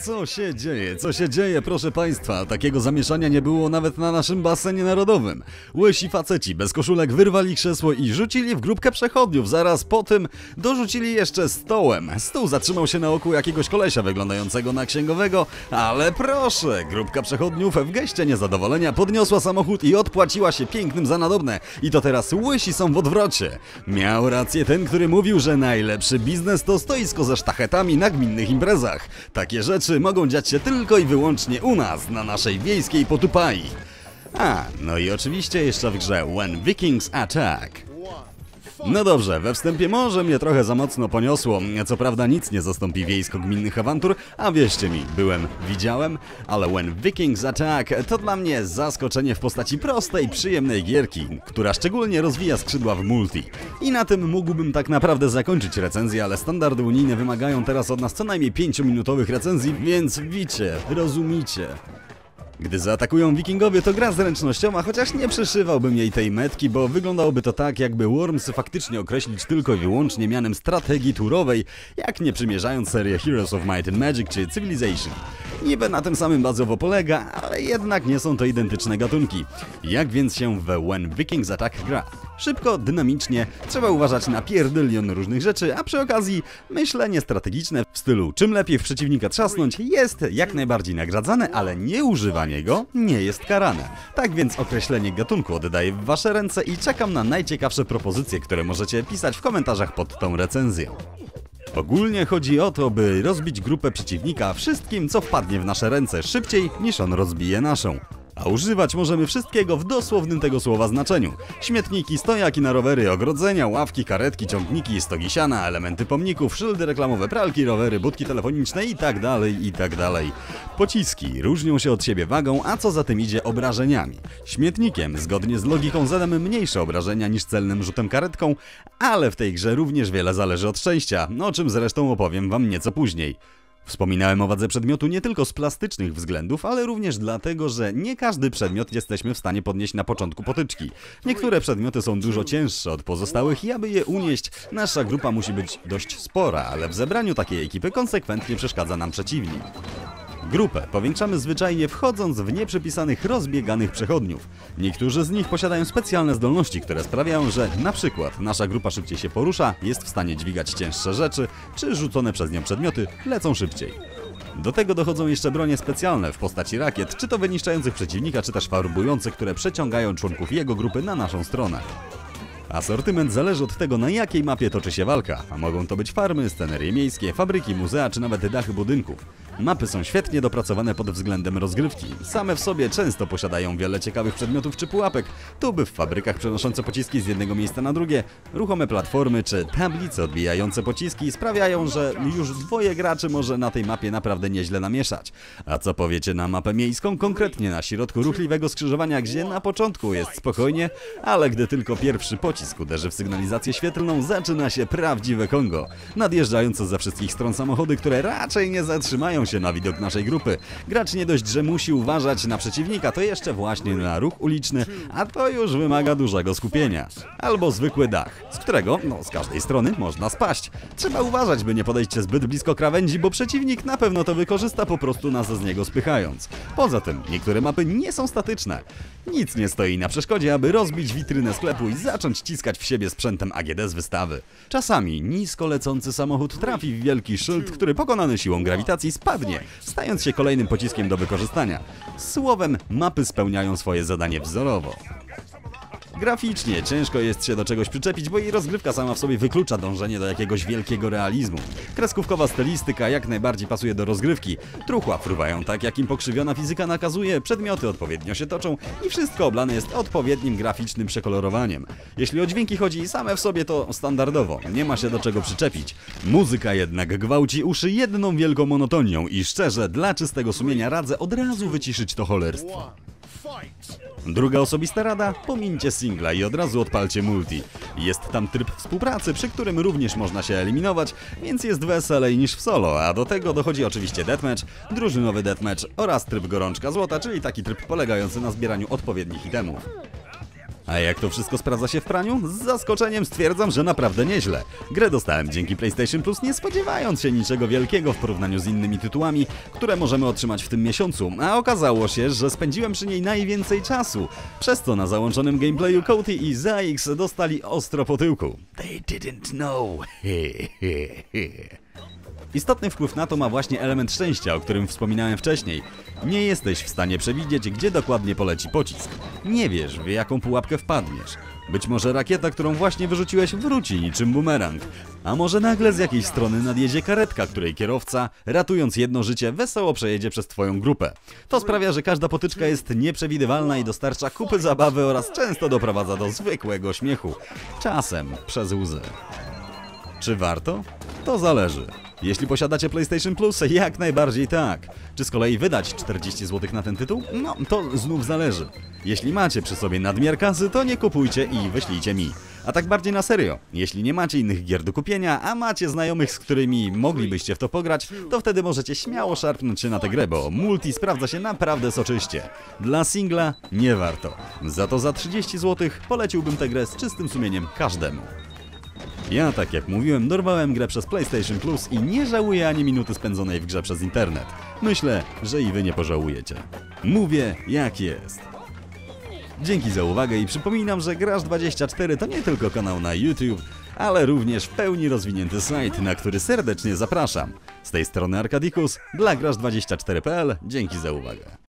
co się dzieje, co się dzieje, proszę państwa? Takiego zamieszania nie było nawet na naszym basenie narodowym. Łysi faceci bez koszulek wyrwali krzesło i rzucili w grupkę przechodniów. Zaraz po tym dorzucili jeszcze stołem. Stół zatrzymał się na oku jakiegoś kolesia wyglądającego na księgowego, ale proszę, grupka przechodniów w geście niezadowolenia podniosła samochód i odpłaciła się pięknym za nadobne. I to teraz łysi są w odwrocie. Miał rację ten, który mówił, że najlepszy biznes to stoisko ze sztachetami na gminnych imprezach. Takie rzeczy mogą dziać się tylko i wyłącznie u nas, na naszej wiejskiej Potupai. A, no i oczywiście jeszcze w grze When Vikings Attack. No dobrze, we wstępie może mnie trochę za mocno poniosło. Co prawda nic nie zastąpi wiejsko-gminnych awantur, a wierzcie mi, byłem, widziałem, ale When Vikings Attack to dla mnie zaskoczenie w postaci prostej, przyjemnej gierki, która szczególnie rozwija skrzydła w multi. I na tym mógłbym tak naprawdę zakończyć recenzję, ale standardy unijne wymagają teraz od nas co najmniej 5-minutowych recenzji, więc wicie, rozumicie. Gdy zaatakują wikingowie, to gra zręcznościowa, chociaż nie przyszywałbym jej tej metki, bo wyglądałoby to tak, jakby Worms faktycznie określić tylko i wyłącznie mianem strategii turowej, jak nie przymierzając serię Heroes of Might and Magic czy Civilization. Niby na tym samym bazowo polega, ale jednak nie są to identyczne gatunki. Jak więc się we When Vikings Attack gra? Szybko, dynamicznie, trzeba uważać na pierdylion różnych rzeczy, a przy okazji myślenie strategiczne w stylu czym lepiej w przeciwnika trzasnąć jest jak najbardziej nagradzane, ale nieużywanie go nie jest karane. Tak więc określenie gatunku oddaję w wasze ręce i czekam na najciekawsze propozycje, które możecie pisać w komentarzach pod tą recenzją. Ogólnie chodzi o to, by rozbić grupę przeciwnika wszystkim, co wpadnie w nasze ręce szybciej niż on rozbije naszą. A używać możemy wszystkiego w dosłownym tego słowa znaczeniu. Śmietniki, stojaki na rowery, ogrodzenia, ławki, karetki, ciągniki, stogi siana, elementy pomników, szyldy reklamowe, pralki, rowery, budki telefoniczne i tak dalej, i tak. Pociski różnią się od siebie wagą, a co za tym idzie obrażeniami. Śmietnikiem, zgodnie z logiką, zadamy mniejsze obrażenia niż celnym rzutem karetką, ale w tej grze również wiele zależy od szczęścia, o czym zresztą opowiem wam nieco później. Wspominałem o wadze przedmiotu nie tylko z plastycznych względów, ale również dlatego, że nie każdy przedmiot jesteśmy w stanie podnieść na początku potyczki. Niektóre przedmioty są dużo cięższe od pozostałych i aby je unieść, nasza grupa musi być dość spora, ale w zebraniu takiej ekipy konsekwentnie przeszkadza nam przeciwnik. Grupę powiększamy zwyczajnie wchodząc w nieprzypisanych rozbieganych przechodniów. Niektórzy z nich posiadają specjalne zdolności, które sprawiają, że na przykład nasza grupa szybciej się porusza, jest w stanie dźwigać cięższe rzeczy, czy rzucone przez nią przedmioty lecą szybciej. Do tego dochodzą jeszcze bronie specjalne w postaci rakiet, czy to wyniszczających przeciwnika, czy też farbujących, które przeciągają członków jego grupy na naszą stronę. Asortyment zależy od tego, na jakiej mapie toczy się walka, a mogą to być farmy, scenerie miejskie, fabryki, muzea czy nawet dachy budynków. Mapy są świetnie dopracowane pod względem rozgrywki. Same w sobie często posiadają wiele ciekawych przedmiotów czy pułapek, tuby w fabrykach przenoszące pociski z jednego miejsca na drugie, ruchome platformy czy tablice odbijające pociski sprawiają, że już dwoje graczy może na tej mapie naprawdę nieźle namieszać. A co powiecie na mapę miejską, konkretnie na środku ruchliwego skrzyżowania, gdzie na początku jest spokojnie, ale gdy tylko pierwszy pocisk uderzy w sygnalizację świetlną, zaczyna się prawdziwe Kongo. Nadjeżdżające ze wszystkich stron samochody, które raczej nie zatrzymają się na widok naszej grupy. Gracz nie dość, że musi uważać na przeciwnika, to jeszcze właśnie na ruch uliczny, a to już wymaga dużego skupienia. Albo zwykły dach, z którego, no z każdej strony, można spaść. Trzeba uważać, by nie podejść zbyt blisko krawędzi, bo przeciwnik na pewno to wykorzysta, po prostu nas z niego spychając. Poza tym, niektóre mapy nie są statyczne. Nic nie stoi na przeszkodzie, aby rozbić witrynę sklepu i zacząć ciskać w siebie sprzętem AGD z wystawy. Czasami nisko lecący samochód trafi w wielki szyld, który pokonany siłą grawitacji stając się kolejnym pociskiem do wykorzystania. Słowem, mapy spełniają swoje zadanie wzorowo. Graficznie ciężko jest się do czegoś przyczepić, bo jej rozgrywka sama w sobie wyklucza dążenie do jakiegoś wielkiego realizmu. Kreskówkowa stylistyka jak najbardziej pasuje do rozgrywki. Truchła fruwają tak, jak im pokrzywiona fizyka nakazuje, przedmioty odpowiednio się toczą i wszystko oblane jest odpowiednim graficznym przekolorowaniem. Jeśli o dźwięki chodzi, same w sobie to standardowo, nie ma się do czego przyczepić. Muzyka jednak gwałci uszy jedną wielką monotonią i szczerze, dla czystego sumienia radzę od razu wyciszyć to cholerstwo. Druga osobista rada, pomińcie singla i od razu odpalcie multi. Jest tam tryb współpracy, przy którym również można się eliminować, więc jest weselej niż w solo, a do tego dochodzi oczywiście deathmatch, drużynowy deathmatch oraz tryb gorączka złota, czyli taki tryb polegający na zbieraniu odpowiednich itemów. A jak to wszystko sprawdza się w praniu? Z zaskoczeniem stwierdzam, że naprawdę nieźle. Grę dostałem dzięki PlayStation Plus, nie spodziewając się niczego wielkiego w porównaniu z innymi tytułami, które możemy otrzymać w tym miesiącu, a okazało się, że spędziłem przy niej najwięcej czasu. Przez to na załączonym gameplayu Coty i ZX dostali ostro po tyłku. They didn't know. Istotny wpływ na to ma właśnie element szczęścia, o którym wspominałem wcześniej. Nie jesteś w stanie przewidzieć, gdzie dokładnie poleci pocisk. Nie wiesz, w jaką pułapkę wpadniesz. Być może rakieta, którą właśnie wyrzuciłeś, wróci niczym bumerang. A może nagle z jakiejś strony nadjedzie karetka, której kierowca, ratując jedno życie, wesoło przejedzie przez twoją grupę. To sprawia, że każda potyczka jest nieprzewidywalna i dostarcza kupy zabawy oraz często doprowadza do zwykłego śmiechu. Czasem przez łzy. Czy warto? To zależy. Jeśli posiadacie PlayStation Plus, jak najbardziej tak. Czy z kolei wydać 40 zł na ten tytuł? No, to znów zależy. Jeśli macie przy sobie nadmiar kasy, to nie kupujcie i wyślijcie mi. A tak bardziej na serio, jeśli nie macie innych gier do kupienia, a macie znajomych, z którymi moglibyście w to pograć, to wtedy możecie śmiało szarpnąć się na tę grę, bo multi sprawdza się naprawdę soczyście. Dla singla nie warto. Za to za 30 zł poleciłbym tę grę z czystym sumieniem każdemu. Ja, tak jak mówiłem, dorwałem grę przez PlayStation Plus i nie żałuję ani minuty spędzonej w grze przez internet. Myślę, że i wy nie pożałujecie. Mówię jak jest. Dzięki za uwagę i przypominam, że Graż24 to nie tylko kanał na YouTube, ale również w pełni rozwinięty site, na który serdecznie zapraszam. Z tej strony Arkadikus, dla Graż24.pl, dzięki za uwagę.